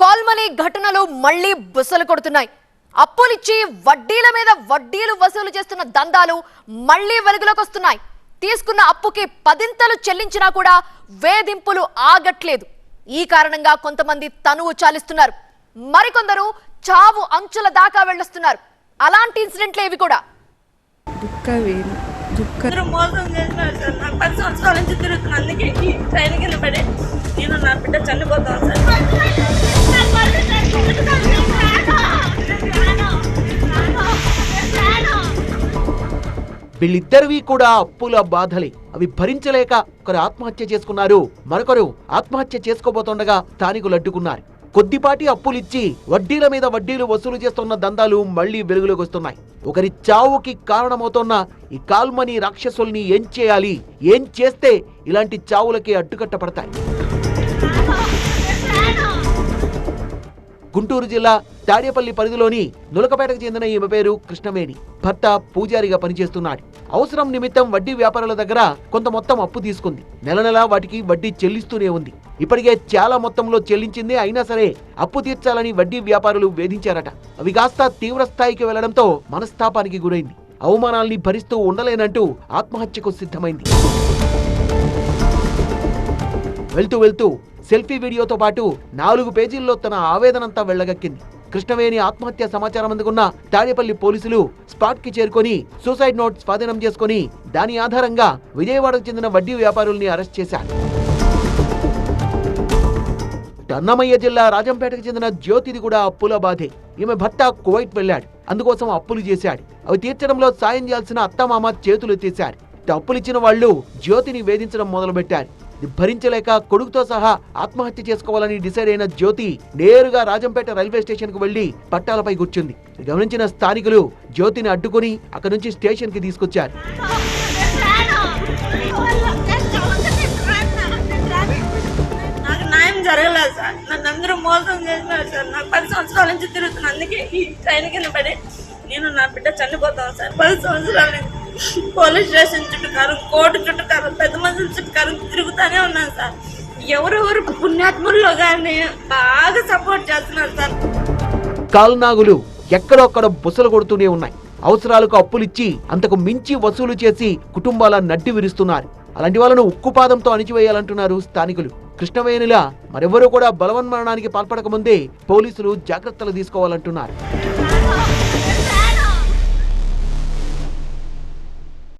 Call money ఘటనలు మళ్ళీ బుసలు కొడుతున్నాయి. అప్పులిచ్చి వడ్డీల మీద వడ్డీలు వసూలు చేస్తున్న దందాలు మళ్ళీ వెలుగులోకి వస్తున్నాయి. తీసుకున్న అప్పుకి పదింతలు చెల్లించినా కూడా వేధింపులు ఆగట్లేదు. ఈ కారణంగా కొంతమంది తనువు చాలిస్తున్నారు. మరికొందరు చావు అంచుల దాకా వెళ్ళొస్తున్నారు. అలాంటి ఇన్సిడెంట్లే ఇవి కూడా? మోసం చేసినారు సార్ నాకు పది సంవత్సరాల నుంచి తిరుగుతున్నా. అందుకే ట్రైన్ కింద పడే. నేను నా బిడ్డ చనిపోతాను. వీళ్ళిద్దరివి కూడా అప్పుల బాధలే. అవి భరించలేక ఒకరు ఆత్మహత్య చేసుకున్నారు. మరొకరు ఆత్మహత్య చేసుకోబోతుండగా స్థానికులు అడ్డుకున్నారు కొద్దిపాటి అప్పులిచ్చి వడ్డీల మీద వడ్డీలు వసూలు చేస్తున్న దందాలు మళ్ళీ వెలుగులోకి వస్తున్నాయి. ఒకరి చావుకి కారణమవుతున్న ఈ కాల్మని రాక్షసుల్ని ఏం చేయాలి? ఏం చేస్తే ఇలాంటి చావులకి అడ్డుకట్టపడతాయి గుంటూరు జిల్లా తాడేపల్లి పరిధిలోని నులకపేటకు చెందిన ఈమె పేరు కృష్ణవేణి. భర్త పూజారిగా పనిచేస్తున్నాడు. అవసరం నిమిత్తం వడ్డీ వ్యాపారుల దగ్గర కొంత మొత్తం అప్పు తీసుకుంది. నెల నెలా వాటికి వడ్డీ చెల్లిస్తూనే ఉంది. ఇప్పటికే చాలా మొత్తంలో చెల్లించింది అయినా సరే అప్పు తీర్చాలని వడ్డీ వ్యాపారులు వేధించారట. అవి కాస్త తీవ్ర స్థాయికి వెళ్ళడంతో మనస్తాపానికి గురైంది. అవమానాల్ని భరిస్తూ ఉండలేనంటూ ఆత్మహత్యకు సిద్ధమైంది. వెళ్తూ వెళ్తూ సెల్ఫీ వీడియోతో పాటు నాలుగు పేజీల్లో తన ఆవేదనంతా వెళ్ళగక్కింది. కృష్ణవేణి ఆత్మహత్య సమాచారం అందుకున్న తాడేపల్లి పోలీసులు స్పాట్కి చేరుకొని సూసైడ్ నోట్ స్వాధీనం చేసుకొని దాని ఆధారంగా విజయవాడకు చెందిన వడ్డీ వ్యాపారుల్ని అరెస్ట్ చేశారు. అన్నమయ్య జిల్లా రాజంపేటకు చెందిన జ్యోతిది కూడా అప్పుల బాధే. ఈమె భర్త కువైట్ వెళ్ళాడు. అందుకోసం అప్పులు చేశాడు. అవి తీర్చడంలో సాయం చేయాల్సిన అత్తమామ చేతులు ఎత్తేశారు అప్పులిచ్చిన వాళ్ళు జ్యోతిని వేధించడం మొదలుపెట్టారు. భరించలేక కొడుకుతో సహా ఆత్మహత్య చేసుకోవాలని డిసైడ్ అయిన జ్యోతి నేరుగా రాజంపేట రైల్వే స్టేషన్కు వెళ్ళి పట్టాలపై కూర్చుంది. గమనించిన స్థానికులు జ్యోతిని అడ్డుకొని అక్కడి నుంచి స్టేషన్కి తీసుకొచ్చారు న్యాయం జరగలేదు సార్. నన్ను అందరూ మోసం చేసినారు సార్. నాకు పది సంవత్సరాల నుంచి తిరుగుతున్నా. అందుకే ఈ ట్రైన్ కింద నేను నా బిడ్డ చనిపోతాను సార్. పది సంవత్సరాల నుంచి పోలీస్ స్టేషన్ చుట్టుకారు కోర్టు చుట్టుకారు పెద్ద మనుషుల చుట్టుకారు తిరుగుతానే ఉన్నాను సార్. ఎవరెవరు పుణ్యాత్ముల్లో కానీ బాగా సపోర్ట్ చేస్తున్నారు సార్. కాల్నాగులు ఎక్కడొక్కడ బుసలు కొడుతూనే ఉన్నాయి. అవసరాలకు అప్పులిచ్చి అంతకు మించి వసూలు చేసి కుటుంబాల నడ్డి విరుస్తున్నారు. అలాంటి వాళ్ళను ఉక్కుపాదంతో అణిచివేయాలంటున్నారు స్థానికులు. కృష్ణవేణిలా మరెవరూ కూడా బలవన్మరణానికి పాల్పడక ముందే పోలీసులు జాగ్రత్తలు తీసుకోవాలంటున్నారు.